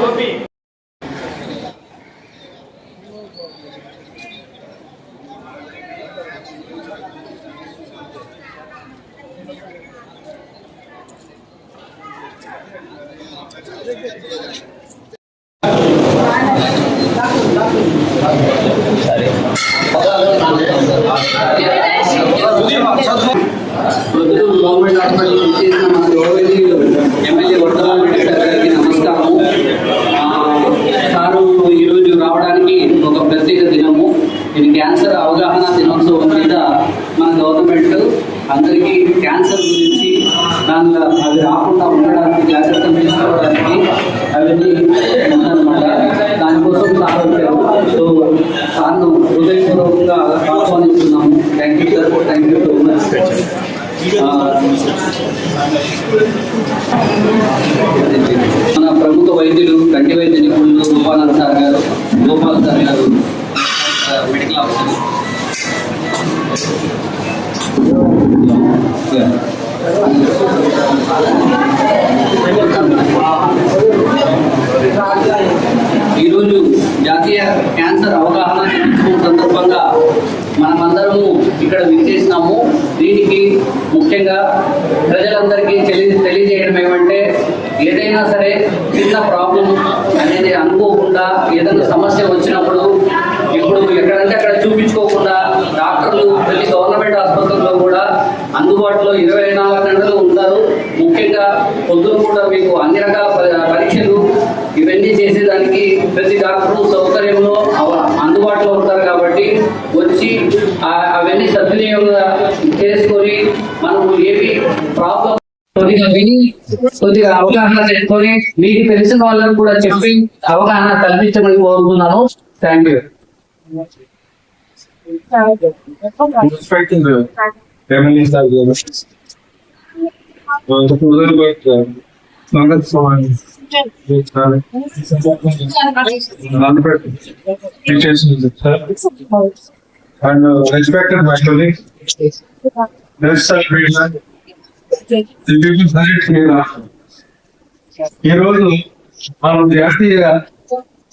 OP government hospital ఇచ్చేసిన మన గౌరవనీయులు ఎమ్మెల్యే వర్ధమాన్ రెడ్డి సార్ గారికి నమస్కారము ఆ, సారు ఈరోజు రావడానికి ఒక ప్రత్యేక దినము ఇది క్యాన్సర్ అవగాహన దినోత్సవం మీద మన గవర్నమెంట్ అందరికీ క్యాన్సర్ గురించి దానిలో అది రాకుండా ఉండడానికి జాగ్రత్తలు తీసుకోవడానికి అవన్నీ ఉందన్నమాట దానికోసం సార్ వచ్చారు సో సార్ను హృదయపూర్వకంగా ఆహ్వానిస్తున్నాము thank you sir thank you so much మన ప్రముఖ వైద్యులు కంటి వైద్య నిపుణులు Gopalan sir garu Gopal sir garu medical officer ఈరోజు జాతీయ క్యాన్సర్ అవగాహన దినోత్సవం సందర్భంగా మనమందరము ఇక్కడ విచ్చేసినాము. దీనికి ముఖ్యంగా ప్రజలందరికీ తెలియ తెలియజేయడం ఏమంటే ఏదైనా సరే చిన్న ప్రాబ్లం అనేది అనుకో ఏదైనా సమస్య వచ్చినప్పుడు ఇప్పుడు ఎక్కడంటే అక్కడ చూపించుకోకుండా డాక్టర్లు ప్రతి గవర్నమెంట్ ఆసుపత్రుల్లో కూడా అందుబాటులో ఇరవై నాలుగు గంటలు ఉంటారు ముఖ్యంగా పొద్దున కూడా మీకు అన్ని రకాల ప- పరీక్షలు ఇవన్నీ చేసేదానికి ప్రతి డాక్టరు సౌకర్యంలో అవ- అందుబాటులో ఉంటారు కాబట్టి వచ్చి ఆ- అవన్నీ సద్వినియోగంగా చేసుకొని మనకు ఏవి ప్రాబ్లం కొద్దిగా విని కొద్దిగా అవగాహన చేసుకొని మీకు తెలిసిన వాళ్ళని కూడా చెప్పి అవగాహన కల్పించమని కోరుతున్నాను thank you respecting the families that were uh, the further but uh, Sangat Sawan with uh, Nandapet teachers and uh, respected my colleagues. Let's celebrate that. The people celebrate here. ఈ రోజు మనం జాతీయ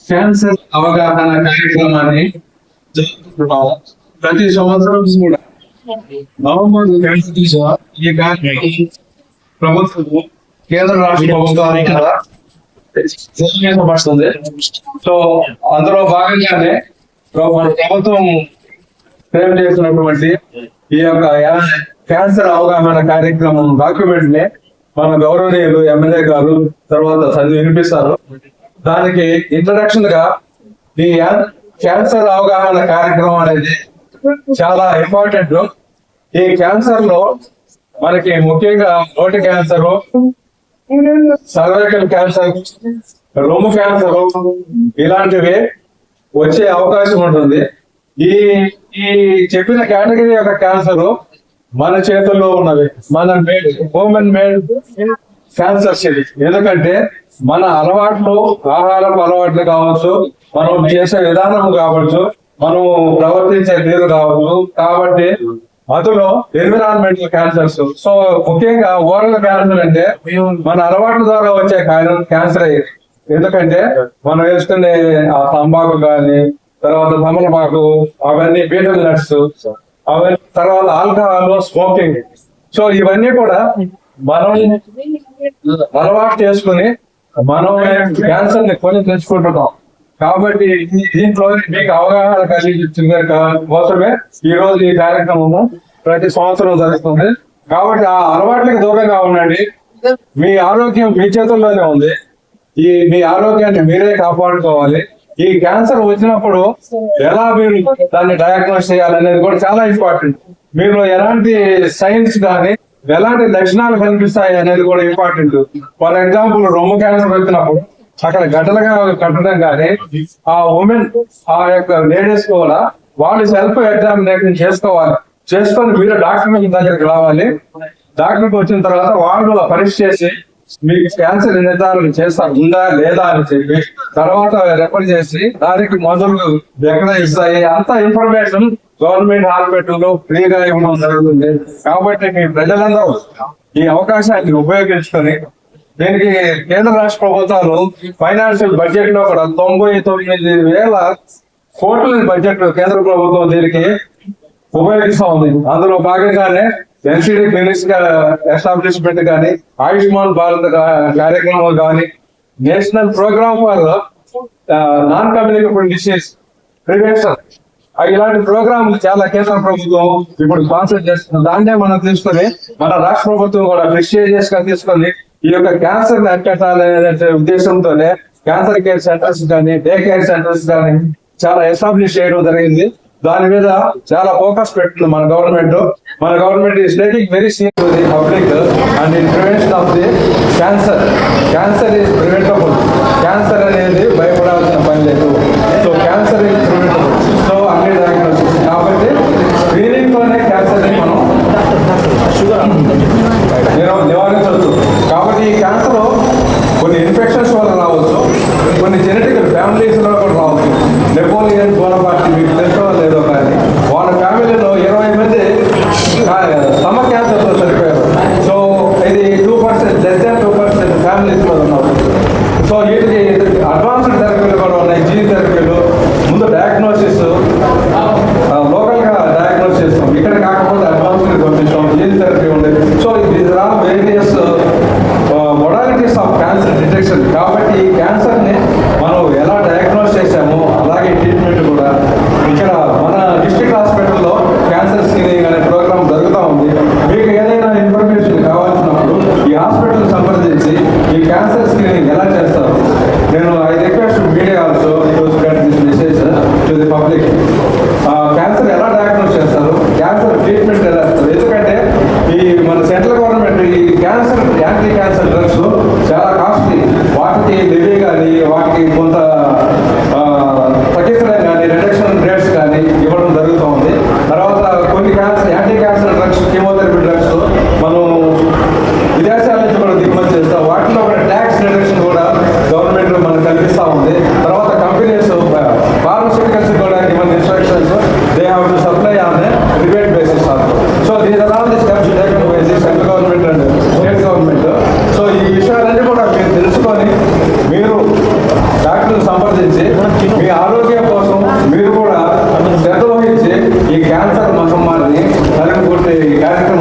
క్యాన్సర్ అవగాహన కార్యక్రమాన్ని జరుపుకుంటున్నాము ప్రతి సంవత్సరం కూడా నవంబర్ క్యాన్సర్ దిశ ఈ కార్యక్రమం ప్రభుత్వము కేంద్ర రాష్ట్ర ప్రభుత్వాన్ని కూడా నిర్వహించబడుతుంది సో అందులో భాగంగానే ప్ర- మన ప్రభుత్వం ఫ్రేమ్ చేసినటువంటి ఈ యొక్క క్యాన్సర్ అవగాహన కార్యక్రమం డాక్యుమెంట్ని మన గౌరవనీయులు ఎమ్మెల్యే గారు తర్వాత చదివి వినిపిస్తారు. దానికి ఇంట్రడక్షన్గా ఈ క్యాన్సర్ అవగాహన కార్యక్రమం అనేది చాలా ఇంపార్టెంట్. ఈ క్యాన్సర్లో మనకి ముఖ్యంగా నోటి క్యాన్సర్ సర్వైకల్ క్యాన్సర్ రొమ్ము క్యాన్సర్ ఇలాంటివి వచ్చే అవకాశం ఉంటుంది. ఈ ఈ చెప్పిన కేటగిరీ యొక్క క్యాన్సర్ మన చేతుల్లో ఉన్నది మన మేడ్ హ్యూమన్ మేడ్ క్యాన్సర్స్ ఇది ఎందుకంటే మన అలవాట్లు ఆహారపు అలవాట్లు కావచ్చు మనం చేసే విధానం కావచ్చు మనం ప్రవర్తించే తీరు కావచ్చు. కాబట్టి అందులో ఎన్విరాన్మెంటల్ క్యాన్సర్స్. సో ముఖ్యంగా ఓరల్ క్యాన్సర్ అంటే మన అలవాట్ల ద్వారా వచ్చే క్యాన్సర్ ఎందుకంటే మనం వేసుకునే ఆ తంబాకు కానీ తర్వాత తమలపాకు అవన్నీ బీటల్ నట్స్ అవన్నీ తర్వాత ఆల్కహాల్ స్మోకింగ్. సో ఇవన్నీ కూడా మనం అలవాటు చేసుకుని మనం క్యాన్సర్ని కొని తెచ్చుకుంటున్నాం. కాబట్టి దీంట్లో మీకు అవగాహన కలిగించింది కోసమే ఈ రోజు ఈ కార్యక్రమం ప్రతి సంవత్సరం జరుగుతుంది. కాబట్టి ఆ అలవాట్లకు దూరంగా ఉండండి. మీ ఆరోగ్యం మీ చేతుల్లోనే ఉంది. ఈ మీ ఆరోగ్యాన్ని మీరే కాపాడుకోవాలి. ఈ క్యాన్సర్ వచ్చినప్పుడు ఎలా మీరు దాన్ని డయాగ్నోస్ చేయాలనేది కూడా చాలా ఇంపార్టెంట్ మీరు ఎలాంటి సైన్స్ కానీ ఎలాంటి లక్షణాలు కనిపిస్తాయి అనేది కూడా ఇంపార్టెంట్ ఫర్ ఎగ్జాంపుల్ రొమ్ము క్యాన్సర్ వచ్చినప్పుడు అక్కడ గడ్డలుగా కట్టడం కానీ ఆ ఉమెన్ ఆ యొక్క లేడీస్ కూడా వాళ్ళు సెల్ఫ్ ఎగ్జామినేషన్ చేసుకోవాలి. చేసుకొని మీరు డాక్టర్ దగ్గరికి రావాలి. డాక్టర్కి వచ్చిన తర్వాత వాళ్ళు పరీక్ష చేసి మీకు క్యాన్సర్ నిర్ధారణ చేస్తా ఉందా లేదా అని చెప్పి తర్వాత రెఫర్ చేసి దానికి మందులు ఎక్కడ ఇస్తాయి? అంత ఇన్ఫర్మేషన్ గవర్నమెంట్ హాస్పిటల్లో ఫ్రీగా ఇవ్వడం జరుగుతుంది. కాబట్టి మీ ప్రజలందరూ ఈ అవకాశాన్ని ఉపయోగించుకొని దీనికి కేంద్ర రాష్ట్ర ప్రభుత్వాలు ఫైనాన్షియల్ బడ్జెట్లో కూడా తొంభై తొమ్మిది వేల కోట్ల బడ్జెట్ కేంద్ర ప్రభుత్వం దీనికి ఉపయోగిస్తా ఉంది. అందులో భాగంగానే ఎన్సిడి క్లినిక్స్ ఎస్టాబ్లిష్మెంట్ కానీ ఆయుష్మాన్ భారత్ కార్యక్రమం కానీ national programme for non communicable disease prevention ఇలాంటి ప్రోగ్రామ్ చాలా కేంద్ర ప్రభుత్వం ఇప్పుడు స్పాన్సర్ చేస్తుంది. దాన్నే మనం తీసుకొని మన రాష్ట్ర ప్రభుత్వం కూడా కృషి చేసుకొని తీసుకొని ఈ యొక్క క్యాన్సర్ని అరికట్టాలనే ఉద్దేశంతోనే క్యాన్సర్ కేర్ సెంటర్స్ కానీ డే కేర్ సెంటర్స్ కానీ చాలా ఎస్టాబ్లిష్ చేయడం జరిగింది. దాని మీద చాలా ఫోకస్ పెట్టింది మన గవర్నమెంట్. మన government is taking very serious the public and in prevention of the cancer. Cancer is preventable. Cancer అనేది భయపడాల్సిన যে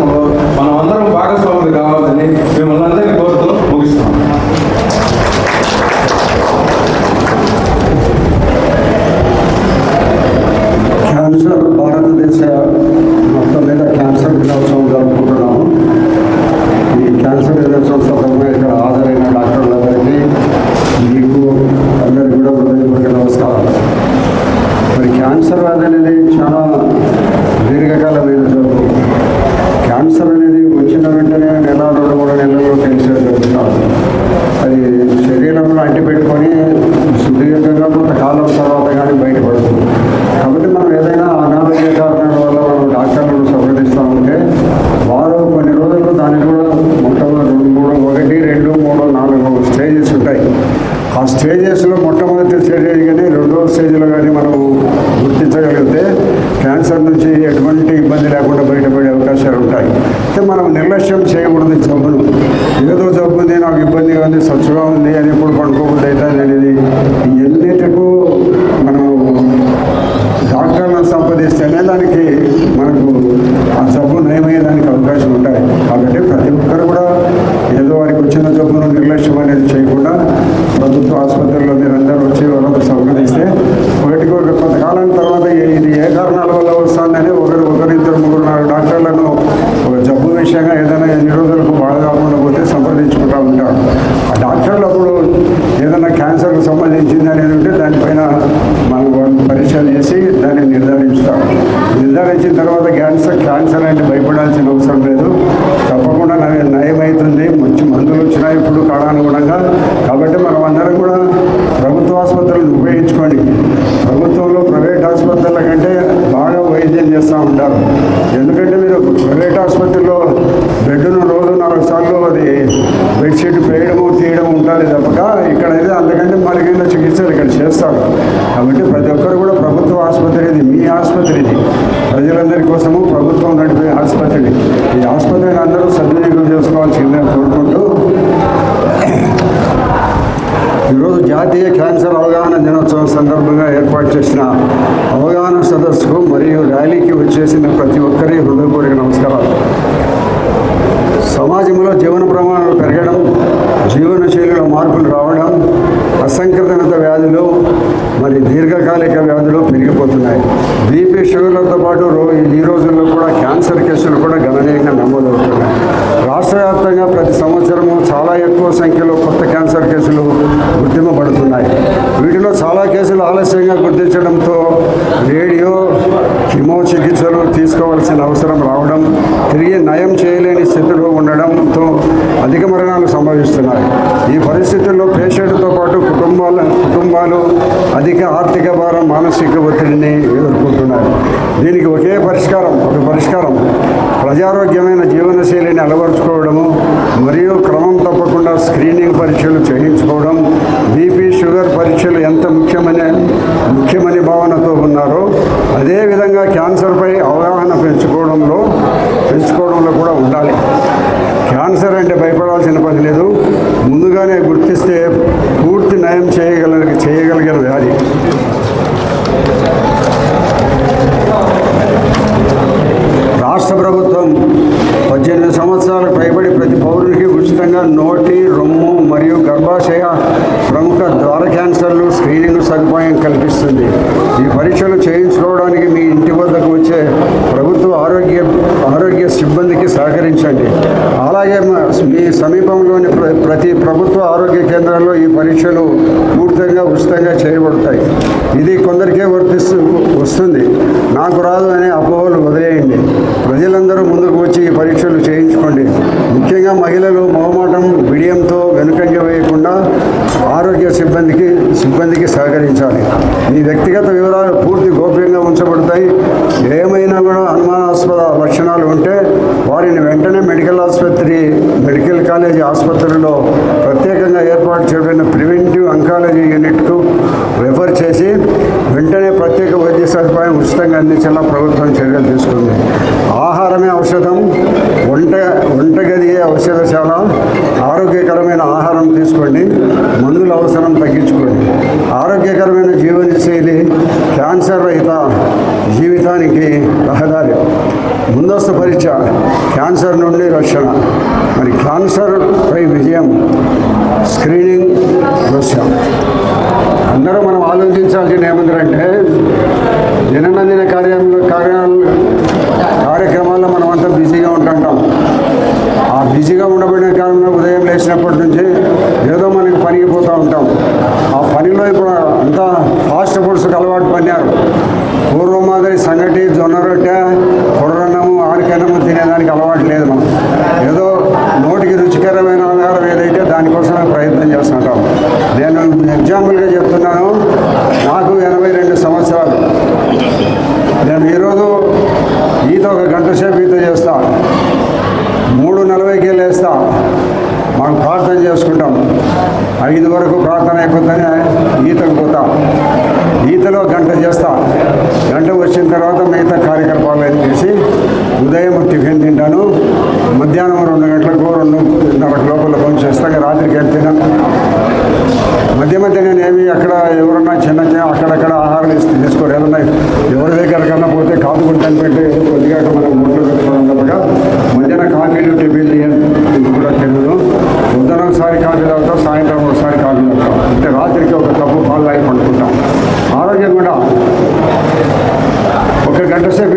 కార్యక్రమంలో మనం అందరం భాగస్వాములు కావాలని మిమ్మల్ని అందరినీ కోరుతూ ముగిస్తాం భారతదేశ జాతీయ క్యాన్సర్ అవగాహన దినోత్సవం సందర్భంగా ఏర్పాటు చేసిన అవగాహన సదస్సుకు మరియు ర్యాలీకి వచ్చేసిన ప్రతి ఒక్కరి హృదయపూర్వక నమస్కారాలు. సమాజంలో జీవన ప్రమాణాలు పెరగడం జీవనశైలిలో మార్పులు రావడం అసంకృతనత వ్యాధులు మరి దీర్ఘకాలిక వ్యాధులు పెరిగిపోతున్నాయి. బీపీ షుగర్లతో పాటు ఈ రోజుల్లో కూడా క్యాన్సర్ కేసులు కూడా గణనీయంగా నమోదవుతున్నాయి. రాష్ట్ర వ్యాప్తంగా ప్రతి సంవత్సరము చాలా ఎక్కువ సంఖ్యలో కొత్త క్యాన్సర్ కేసులు గుర్తింపబడుతున్నాయి. వీటిలో చాలా కేసులు ఆలస్యంగా గుర్తించడంతో రేడియో కిమో చికిత్సలు తీసుకోవాల్సిన అవసరం రావడం తిరిగి నయం చేయలేని స్థితిలో ఉండడంతో అధిక మరణాలు సంభవిస్తున్నాయి. ఈ పరిస్థితుల్లో పేషెంట్తో పాటు కుటుంబాల కుటుంబాలు అధిక ఆర్థిక భారం మానసిక ఒత్తిడిని ఎదుర్కొంటున్నాయి. దీనికి ఒకే పరిష్కారం ఒక పరిష్కారం. ప్రజారోగ్యమైన జీవనశైలిని అలవరుచుకోవడము మరియు క్రమం తప్పకుండా స్క్రీనింగ్ పరీక్షలు చేయించుకోవడం బీపీ షుగర్ పరీక్షలు ఎంత ముఖ్యమని ముఖ్యమని భావనతో ఉన్నారో అదేవిధంగా క్యాన్సర్పై అవగాహన పెంచుకోవడంలో పెంచుకోవడంలో కూడా ఉండాలి. క్యాన్సర్ అంటే భయపడాల్సిన పని లేదు. ముందుగానే గుర్తిస్తే పూర్తి నయం చేయగల చేయగలిగిన వ్యాధి. రాష్ట్ర ప్రభుత్వం పద్దెనిమిది సంవత్సరాలకు పైబడి ప్రతి పౌరునికి ఉచితంగా నోటి రొమ్ము మరియు గర్భాశయ ప్రముఖ ద్వార క్యాన్సర్లు స్క్రీనింగ్ సదుపాయం కల్పిస్తుంది. ఈ పరీక్షలు చేయించుకోవడానికి మీ ఇంటి వద్దకు వచ్చే ప్రభుత్వ ఆరోగ్య ఆరోగ్య సిబ్బందికి సహకరించండి. అలాగే మీ సమీపంలోని ప్ర- ప్రతి ప్రభుత్వ ఆరోగ్య కేంద్రాల్లో ఈ పరీక్షలు పూర్తిగా ఉచితంగా చేయబడతాయి. ఇది కొందరికే వర్తిస్తూ వస్తుంది. నాకు రాదు అనే అపోహలు వదిలేయండి ప్రజలందరూ ముందుకు వచ్చి ఈ పరీక్షలు చేయించుకోండి ముఖ్యంగా మహిళలు మొహమాటం బిడియంతో వెనుకంజ వేయకుండా ఆరోగ్య సిబ్బందికి సిబ్బందికి సహకరించాలి మీ వ్యక్తిగత వివరాలు పూర్తి గోప్యంగా ఉంచబడతాయి. ఏమైనా కూడా అనుమానాస్పద లక్షణాలు ఉంటే వారిని వెంటనే మెడికల్ ఆసుపత్రి మెడికల్ కాలేజీ ఆసుపత్రిలో ప్రత్యేకంగా ఏర్పాటు చేయబడిన ప్రివెంటివ్ అంకాలజీ యూనిట్కు రెఫర్ చేసి వెంటనే ప్రత్యేక వైద్య సదుపాయం ఉచితంగా అందించేలా ప్రభుత్వం చర్యలు తీసుకుంది. ఆహారమే ఔషధం వంట వంటగదియే ఔషధశాల ఆరోగ్యకరమైన ఆహారం తీసుకోండి మందుల అవసరం తగ్గించుకోండి. ఆరోగ్యకరమైన జీవనశైలి క్యాన్సర్ రహిత జీవితానికి రహదారి. ముందస్తు పరీక్ష క్యాన్సర్ నుండి రక్షణ. మరి క్యాన్సర్ పై విజయం స్క్రీనింగ్ దృశ్యం. అందరూ మనం ఆలోచించాల్సిన ఏముందంటే దిననందిన కార్యంలో కార్యాలు కార్యక్రమాల్లో మనం అంతా బిజీగా ఉంటుంటాం. ఆ బిజీగా ఉండబడిన కాలంలో ఉదయం లేచినప్పటి నుంచి ఏదో మనకి పనికి పోతూ ఉంటాం ఆ పనిలో ఇప్పుడు అంతా ఫాస్ట్ ఫుడ్స్కి అలవాటు పడినారు పూర్వం మాదిరి సంగటి జొన్న రొట్టె కొర్రన్నము ఆరికన్నము తినేదానికి అలవాటు లేదు మనం. ఏదో నోటికి రుచికరమైన ఆహారం ఏదైతే దానికోసమే ప్రయత్నం చేస్తుంటాం. నేను ఎగ్జాంపుల్గా చెప్తున్నాను. నాకు ఎనభై రెండు సంవత్సరాలు. నేను ఈరోజు ఈత ఒక గంట సేపు ఈత చేస్తా. మూడు నలభైకి లేస్తా. మనం ప్రార్థన చేసుకుంటాం. ఐదు వరకు ప్రార్థన అయిపోతేనే ఈతకు పోతాం. ఈతలో గంట చేస్తా. గంట వచ్చిన తర్వాత మిగతా కార్యకలాపాలు చేసి టిఫిన్ తింటాను. మధ్యాహ్నం రెండు గంటలకు రెండున్నర లోపల ఫోన్ చేస్తాను రాత్రికి ఏం మధ్య మధ్య నేను ఏమి అక్కడ ఎవరన్నా చిన్న చిన్న అక్కడక్కడ ఆహారం ఇస్తే తీసుకోరు. ఏదన్నా ఎవరి దగ్గరకన్నా పోతే కాదుకుంటాను పెట్టి కొద్దిగా మనం ముట్లు మధ్యాహ్నం కాఫీలు టిఫిన్లు ఇది కూడా తెలియదు ఉదయం ఒకసారి కాఫీ తాగుతాం సాయంత్రం ఒకసారి కాఫీ తాగుతాం. అంటే రాత్రికి ఒక కప్పు పాలు తాగి పండుకుంటాం. ఆరోగ్యం కూడా. ఒక గంట సేపు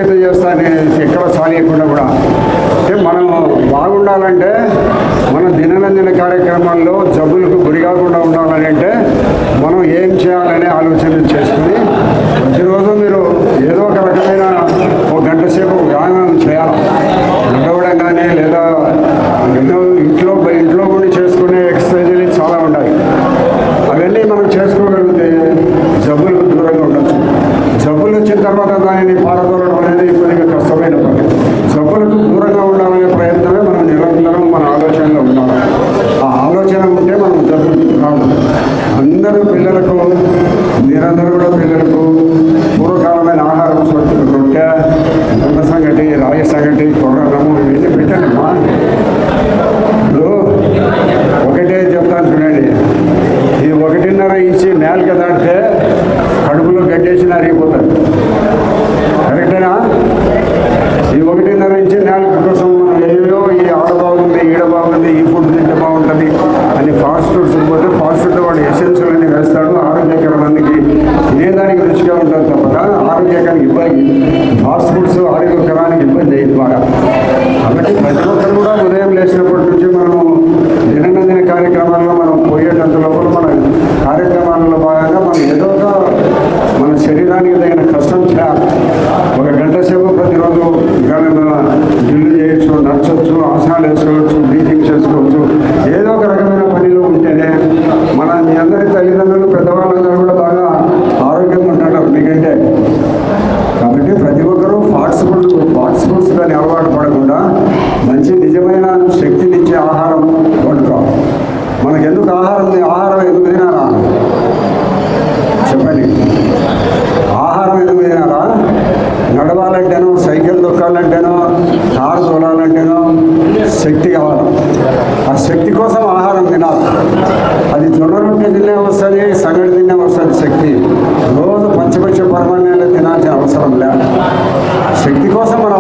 దైనందిన కార్యక్రమాల్లో జబ్బులకు గురి కాకుండా ఉండాలని అంటే మనం ఏం చేయాలనే ఆలోచన చేస్తుంది ప్రతిరోజు మీరు ఏదో ఒక రకమైన ఒక గంట సేపు వ్యాయామం చేయాలి. కానీ లేదా ఎన్నో ఇంట్లో ఇంట్లో కూడా చేసుకునే ఎక్సర్సైజులు చాలా ఉండాలి అవన్నీ మనం చేసుకోగలిగితే జబ్బులకు దూరంగా ఉండొచ్చు. జబ్బులు వచ్చిన తర్వాత దానిని పారదో ఉండాలి తప్ప ఆరోగ్యానికి ఇబ్బంది. ఫాస్ట్ ఫుడ్స్ ఆరోగ్యకరానికి ఇబ్బంది అయ్యింది బాగా. కాబట్టి ప్రతి ఒక్కరు కూడా ఉదయం లేచినప్పటి నుంచి మనము దినందిన కార్యక్రమాల్లో మనం పోయేటంత లోపల మన కార్యక్రమాలలో భాగంగా మనం ఏదో ఒక మన శరీరానికి తగిన కష్టం ఒక గంట సేపు ప్రతిరోజు జిల్లు చేయొచ్చు నడచొచ్చు ఆసనాలు వేసుకోవచ్చు. చూడాలంటేనో తాడు చూడాలంటేనో శక్తి కావాలి. ఆ శక్తి కోసం ఆహారం తినాలి. అది చూడాలంటే తినే వస్తుంది సంగటి తినే వస్తుంది శక్తి. రోజు పంచపక్ష పరమాణాలు తినాల్సిన అవసరం లేదు. శక్తి కోసం మనం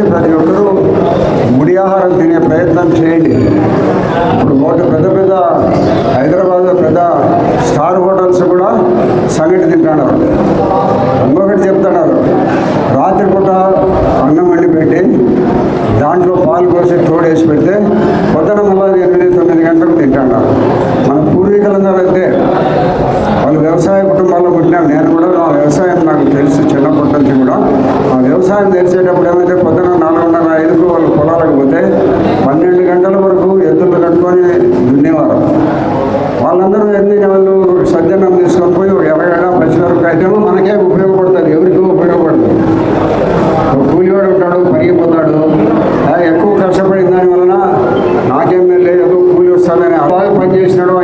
దయచేసి ప్రతి ఒక్కరూ ముడి ఆహారం తినే ప్రయత్నం చేయండి. ఇప్పుడు నోటి పెద్ద పెద్ద హైదరాబాద్లో పెద్ద స్టార్ హోటల్స్ కూడా సంగటి తింటున్నారు. ఇంకొకటి చెప్తాడారు రాత్రిపూట అన్నం వండి పెట్టి దాంట్లో పాలు కోసి తోడేసి పెడితే పొద్దున మళ్ళీ ఎనిమిది తొమ్మిది గంటలకు తింటున్నారు. మన పూర్వీకులందరూ అయితే వాళ్ళు వ్యవసాయ కుటుంబాల్లో పుట్టినా నేను కూడా ఆ వ్యవసాయం నాకు తెలుసు చిన్నప్పటి నుంచి కూడా. ఆ వ్యవసాయం తెలిసేటప్పుడు ఏమైతే పొద్దున నాలుగున్నర ఐదుకు వాళ్ళు పొలాలకు పోతే పన్నెండు గంటల వరకు ఎద్దులు కట్టుకొని దున్నేవారు. వాళ్ళందరూ ఎన్ని వాళ్ళు సజ్జనం తీసుకొని పోయి ఒక ఇరవై పచ్చి వరకు అయితేమో మనకే ఉపయోగపడుతుంది ఎవరికీ ఉపయోగపడుతుంది కూలివాడు ఉంటాడు పరిగిపోతాడు. ఎక్కువ కష్టపడిన దానివలన నాకేం లేదు ఏదో కూలి వస్తుందని అలాగే పనిచేసినాడు.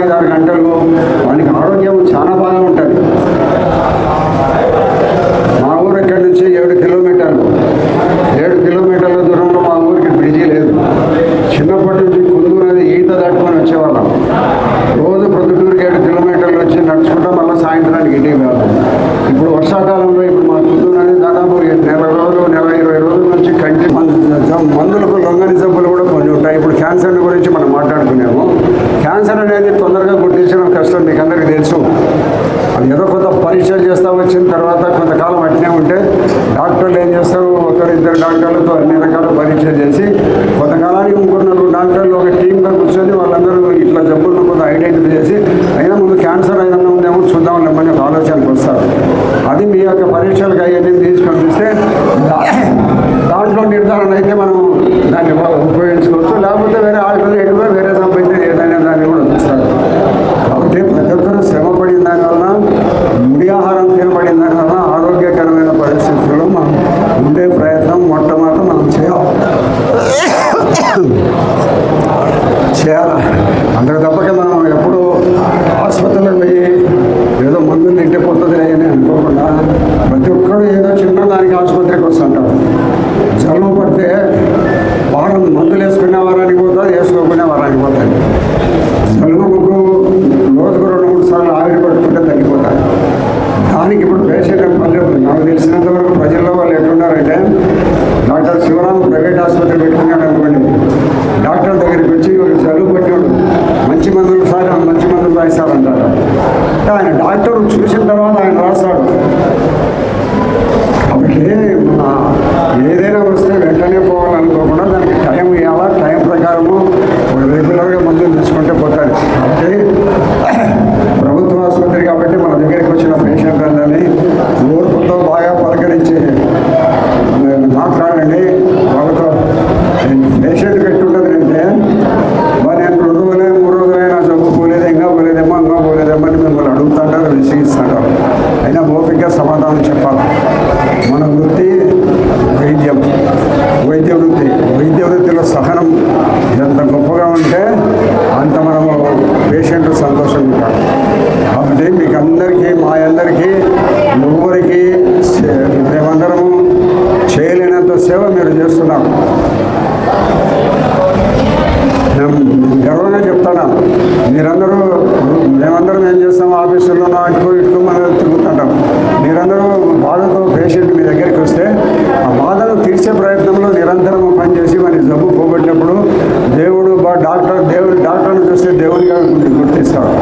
దేవుడు చూస్తే దేవుడిగా గుర్తి- గుర్తిస్తాడు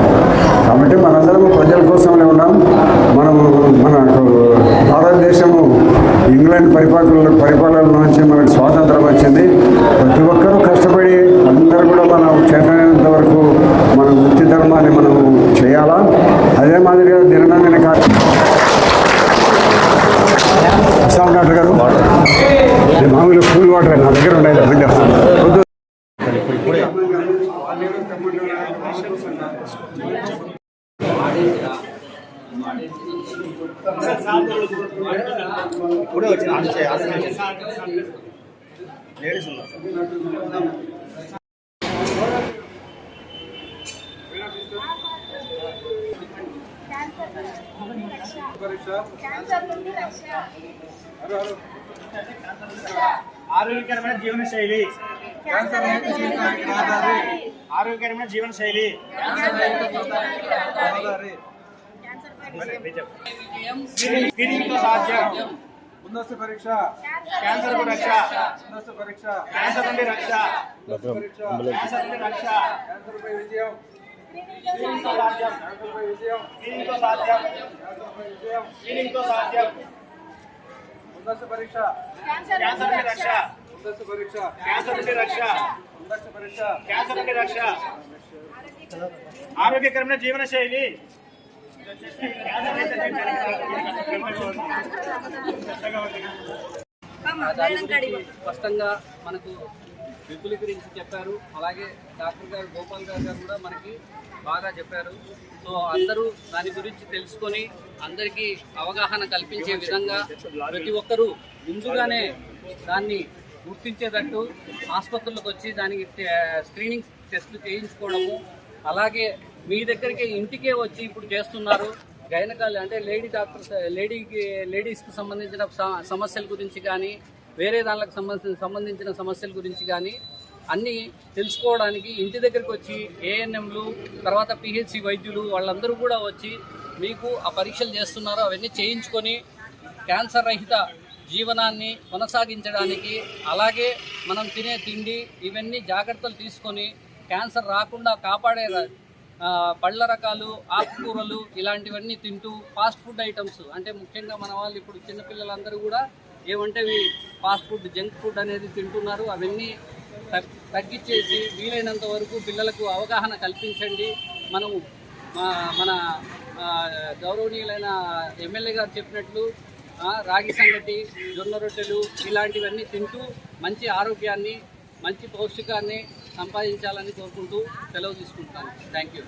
కాబట్టి మనందరం ప్రజల కోసమే ఉన్నాం. మనము మన భారతదేశము ఇంగ్లాండ్ పరిపాలన పరిపాలన నుంచి మనకు స్వాతంత్రం వచ్చింది. ప్రతి ఒక్కరూ కష్టపడి అందరూ కూడా మనం చేతనైనంత వరకు మన వృత్తి ధర్మాన్ని మనం చేయాలా? అదే మాదిరిగా దినదిన అస్సాం డాక్టర్ గారు. మామూలు కూల్ వాటర్ నా దగ్గర ఉండేది బండి ఇప్పుడే వచ్చిన లేడీస్ ఉన్నారు. ఆరోగ్యకరమైన జీవన శైలి. క్యాన్సర్ రహిత జీవితానికి రహదారి. ఆరోగ్యకరమైన జీవన శైలి క్యాన్సర్ రహిత జీవితానికి రహదారి. క్యాన్సర్ పై విజయం. స్క్రీనింగ్తో సాధ్యం. ముందస్తు పరీక్ష. క్యాన్సర్కు రక్ష. ముందస్తు పరీక్ష. క్యాన్సర్ నుండి రక్ష. క్యాన్సర్ నుండి రక్ష. క్యాన్సర్ పై విజయం. స్క్రీనింగ్తో సాధ్యం. క్యాన్సర్ పై విజయం. స్క్రీనింగ్తో సాధ్యం. క్యాన్సర్ పై విజయం. స్క్రీనింగ్తో సాధ్యం. ముందస్తు పరీక్ష. క్యాన్సర్ క్యాన్సర్ నుండి నుండి రక్ష. రక్ష ముందస్తు పరీక్ష. క్యాన్సర్ రక్ష. ముందస్తు పరీక్ష. క్యాన్సర్ నుండి రక్ష. ఆరోగ్యకరమైన జీవన శైలి స్పష్టంగా మనకు విపుల గురించి చెప్పారు. అలాగే డాక్టర్ గారు గోపాల్ గారు గారు కూడా మనకి బాగా చెప్పారు. సో అందరూ దాని గురించి తెలుసుకొని అందరికీ అవగాహన కల్పించే విధంగా ప్రతి ఒక్కరూ ముందుగానే దాన్ని గుర్తించేటట్టు ఆసుపత్రులకు వచ్చి దానికి స్క్రీనింగ్ టెస్టులు చేయించుకోవడము అలాగే మీ దగ్గరికి ఇంటికే వచ్చి ఇప్పుడు చేస్తున్నారు. గైనకాలు అంటే లేడీ డాక్టర్స్ లేడీకి లేడీస్కి సంబంధించిన సమస్యల గురించి కానీ వేరే దానికి సంబంధించిన సంబంధించిన సమస్యల గురించి కానీ అన్నీ తెలుసుకోవడానికి ఇంటి దగ్గరికి వచ్చి ఏఎన్ఎంలు తర్వాత పిహెచ్సి వైద్యులు వాళ్ళందరూ కూడా వచ్చి మీకు ఆ పరీక్షలు చేస్తున్నారు. అవన్నీ చేయించుకొని క్యాన్సర్ రహిత జీవనాన్ని కొనసాగించడానికి అలాగే మనం తినే తిండి ఇవన్నీ జాగ్రత్తలు తీసుకొని క్యాన్సర్ రాకుండా కాపాడే పళ్ళ రకాలు ఆకుకూరలు ఇలాంటివన్నీ తింటూ ఫాస్ట్ ఫుడ్ ఐటమ్స్ అంటే ముఖ్యంగా మన వాళ్ళు ఇప్పుడు చిన్నపిల్లలందరూ కూడా ఏమంటే ఫాస్ట్ ఫుడ్ జంక్ ఫుడ్ అనేది తింటున్నారు. అవన్నీ తగ్గించేసి వీలైనంత వరకు పిల్లలకు అవగాహన కల్పించండి. మనము మన గౌరవనీయులైన ఎమ్మెల్యే గారు చెప్పినట్లు రాగి సంగటి జొన్న రొట్టెలు ఇలాంటివన్నీ తింటూ మంచి ఆరోగ్యాన్ని మంచి పౌష్టికాన్ని సంపాదించాలని కోరుకుంటూ సెలవు తీసుకుంటాను. Thank you